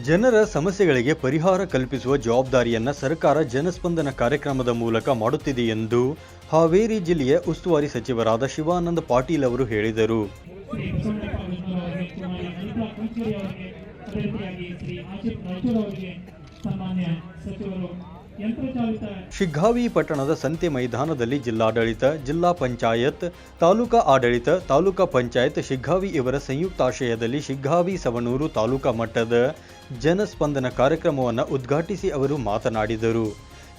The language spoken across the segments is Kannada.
ಜನರ ಸಮಸ್ಯೆಗಳಿಗೆ ಪರಿಹಾರ ಕಲ್ಪಿಸುವ ಜವಾಬ್ದಾರಿಯನ್ನ ಸರ್ಕಾರ ಜನಸ್ಪಂದನ ಕಾರ್ಯಕ್ರಮದ ಮೂಲಕ ಮಾಡುತ್ತಿದೆ ಎಂದು ಹಾವೇರಿ ಜಿಲ್ಲೆಯ ಉಸ್ತುವಾರಿ ಸಚಿವರಾದ ಶಿವಾನಂದ ಪಾಟೀಲ್ ಅವರು ಹೇಳಿದರು. ಸಚಿವರು ಶಿಗ್ಗಾವಿ ಪಟ್ಟಣದ ಸಂತೆ ಮೈದಾನದಲ್ಲಿ ಜಿಲ್ಲಾಡಳಿತ, ಜಿಲ್ಲಾ ಪಂಚಾಯತ್, ತಾಲೂಕಾ ಆಡಳಿತ, ತಾಲೂಕಾ ಪಂಚಾಯತ್ ಶಿಗ್ಗಾವಿ ಇವರ ಸಂಯುಕ್ತಾಶ್ರಯದಲ್ಲಿ ಶಿಗ್ಗಾವಿ ಸವಣೂರು ತಾಲೂಕಾ ಮಟ್ಟದ ಜನಸ್ಪಂದನ ಕಾರ್ಯಕ್ರಮವನ್ನು ಉದ್ಘಾಟಿಸಿ ಅವರು ಮಾತನಾಡಿದರು.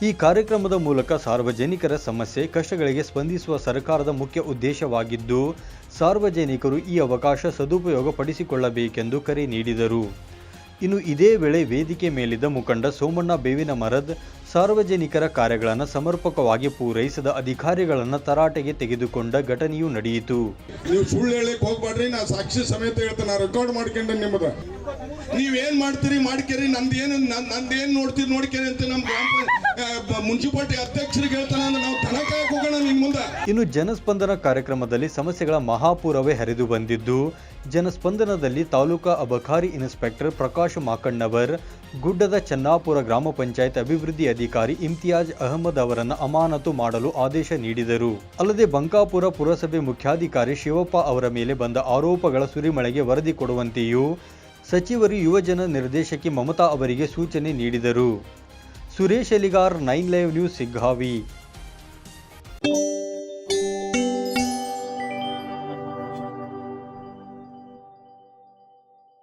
ಈ ಕಾರ್ಯಕ್ರಮದ ಮೂಲಕ ಸಾರ್ವಜನಿಕರ ಸಮಸ್ಯೆ, ಕಷ್ಟಗಳಿಗೆ ಸ್ಪಂದಿಸುವ ಸರ್ಕಾರದ ಮುಖ್ಯ ಉದ್ದೇಶವಾಗಿದ್ದು, ಸಾರ್ವಜನಿಕರು ಈ ಅವಕಾಶ ಸದುಪಯೋಗ ಪಡಿಸಿಕೊಳ್ಳಬೇಕೆಂದು ಕರೆ ನೀಡಿದರು. ಇನ್ನು ಇದೇ ವೇಳೆ ವೇದಿಕೆ ಮೇಲಿದ್ದ ಮುಖಂಡ ಸೋಮಣ್ಣ ಬೇವಿನ ಮರದ್ ಸಾರ್ವಜನಿಕರ ಕಾರ್ಯಗಳನ್ನು ಸಮರ್ಪಕವಾಗಿ ಪೂರೈಸದ ಅಧಿಕಾರಿಗಳನ್ನು ತರಾಟೆಗೆ ತೆಗೆದುಕೊಂಡ ಘಟನೆಯೂ ನಡೆಯಿತು. ನೀವು ಸುಳ್ಳು ಹೇಳಕ್ ಹೋಗ್ಬಾಡ್ರಿ, ನಾ ಸಾಕ್ಷಿ ಸಮೇತ ಹೇಳ್ತೇನೆ ರೆಕಾರ್ಡ್ ಮಾಡ್ಕೊಂಡೆ ನಿಮ್ಮದ ನೀವೇನ್ ಮಾಡ್ತೀರಿ, ಮಾಡ್ಕೇರಿ ನಂದೇನು ನಂದೇನ್ ನೋಡ್ತೀರಿ, ನೋಡ್ಕೇರಿ ಅಂತ ನಮ್ಮ ಮುನ್ಸಿಪಾಲ್ಟಿ ಅಧ್ಯಕ್ಷರಿಗೆ ಹೇಳ್ತಾನೆ ಅಂದ್ರೆ ನಾವು ತನಕ ಹೋಗೋಣ ನಿನ್ ಮುಂದೆ. ಇನ್ನು ಜನಸ್ಪಂದನ ಕಾರ್ಯಕ್ರಮದಲ್ಲಿ ಸಮಸ್ಯೆಗಳ ಮಹಾಪೂರವೇ ಹರಿದು ಬಂದಿದ್ದು. ಜನಸ್ಪಂದನದಲ್ಲಿ ತಾಲೂಕಾ ಅಬಕಾರಿ ಇನ್ಸ್ಪೆಕ್ಟರ್ ಪ್ರಕಾಶ್ ಮಾಕಣ್ಣವರ್, ಗುಡ್ಡದ ಚನ್ನಾಪುರ ಗ್ರಾಮ ಪಂಚಾಯತ್ ಅಭಿವೃದ್ಧಿ ಅಧಿಕಾರಿ ಇಮ್ತಿಯಾಜ್ ಅಹಮದ್ ಅವರನ್ನು ಅಮಾನತು ಮಾಡಲು ಆದೇಶ ನೀಡಿದರು. ಅಲ್ಲದೆ ಬಂಕಾಪುರ ಪುರಸಭೆ ಮುಖ್ಯಾಧಿಕಾರಿ ಶಿವಪ್ಪ ಅವರ ಮೇಲೆ ಬಂದ ಆರೋಪಗಳ ಸುರಿಮಳೆಗೆ ವರದಿ ಕೊಡುವಂತೆಯೂ ಸಚಿವರು ಯುವಜನ ನಿರ್ದೇಶಕಿ ಮಮತಾ ಅವರಿಗೆ ಸೂಚನೆ ನೀಡಿದರು. Suresh Eligar nine live news Shiggavi.